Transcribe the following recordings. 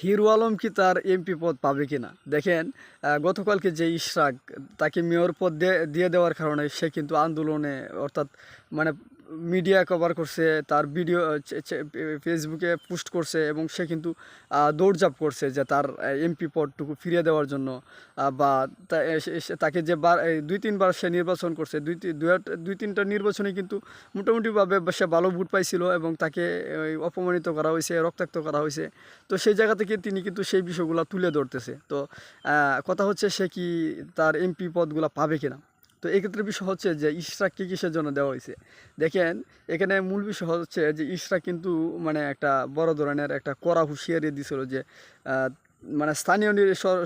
Hero Alam কি তার MP পদ পাবে কিনা? দেখেন গতকালকে যে ইশরাক তাকে মেয়র পদ দিয়ে দেওয়ার কারণে সে কিন্তু আন্দোলনে, অর্থাৎ মানে মিডিয়া কভার করছে, তার ভিডিও ফেসবুকে পোস্ট করছে এবং সে কিন্তু দৌড়ঝাঁপ করছে যে তার এমপি পদটুকু ফিরিয়ে দেওয়ার জন্য। বা তাকে যে বার দুই, তিনবার সে নির্বাচন করছে, দুই দুই তিনটা নির্বাচনে কিন্তু মোটামুটিভাবে সে ভালো ভোট পাইছিল এবং তাকে অপমানিত করা হয়েছে, রক্তাক্ত করা হয়েছে। তো সেই জায়গা থেকে তিনি কিন্তু সেই বিষয়গুলো তুলে ধরতেছে। তো কথা হচ্ছে সে কি তার এমপি পদগুলো পাবে কিনা? তো এক্ষেত্রে বিষয় হচ্ছে যে ইশরা কী কিসের জন্য দেওয়া হয়েছে? দেখেন, এখানে মূল বিষয় হচ্ছে যে ইশরা কিন্তু মানে একটা বড় ধরনের একটা কড়া হুঁশিয়ারি দিছিল যে মানে স্থানীয়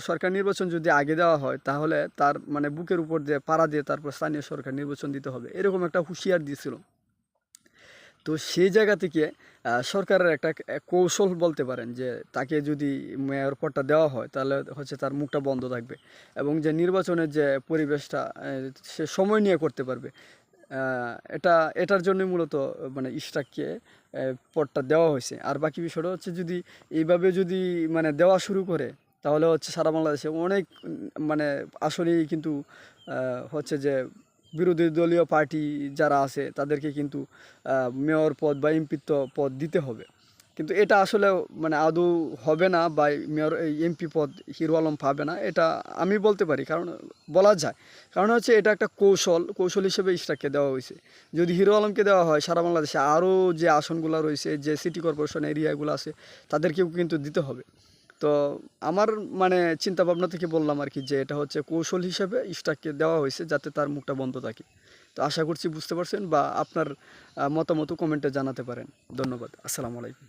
সরকার নির্বাচন যদি আগে দেওয়া হয়, তাহলে তার মানে বুকের উপর দিয়ে পাড়া দিয়ে তারপর স্থানীয় সরকার নির্বাচন দিতে হবে, এরকম একটা হুঁশিয়ার দিয়েছিল তো সেই জায়গা থেকে সরকারের একটা কৌশল বলতে পারেন যে তাকে যদি মেয়র পদটা দেওয়া হয়, তাহলে হচ্ছে তার মুখটা বন্ধ থাকবে এবং যে নির্বাচনের যে পরিবেশটা সে সময় নিয়ে করতে পারবে। এটা, এটার জন্যই মূলত মানে ইস্টাককে পদটা দেওয়া হয়েছে। আর বাকি বিষয়টা হচ্ছে যদি এইভাবে যদি মানে দেওয়া শুরু করে, তাহলে হচ্ছে সারা বাংলাদেশে অনেক মানে আসলেই কিন্তু হচ্ছে যে বিরোধী দলীয় পার্টি যারা আছে, তাদেরকে কিন্তু মেয়র পদ বা এমপিত্ব পদ দিতে হবে। কিন্তু এটা আসলে মানে আদৌ হবে না বা মেয়র এমপি পদ হিরো আলম পাবে না, এটা আমি বলতে পারি। কারণ বলা যায়, কারণ হচ্ছে এটা একটা কৌশল কৌশল হিসেবে ইস্টাককে দেওয়া হয়েছে। যদি হিরো আলমকে দেওয়া হয়, সারা বাংলাদেশে আরও যে আসনগুলো রয়েছে, যে সিটি কর্পোরেশন এরিয়াগুলো আছে, তাদেরকেও কিন্তু দিতে হবে। তো আমার মানে চিন্তা ভাবনা থেকে বললাম আর কি যে এটা হচ্ছে কৌশল হিসেবে ইস্টাককে দেওয়া হয়েছে যাতে তার মুখটা বন্ধ থাকে। তো আশা করছি বুঝতে পারছেন বা আপনার মতামত কমেন্টে জানাতে পারেন। ধন্যবাদ। আসসালামু আলাইকুম।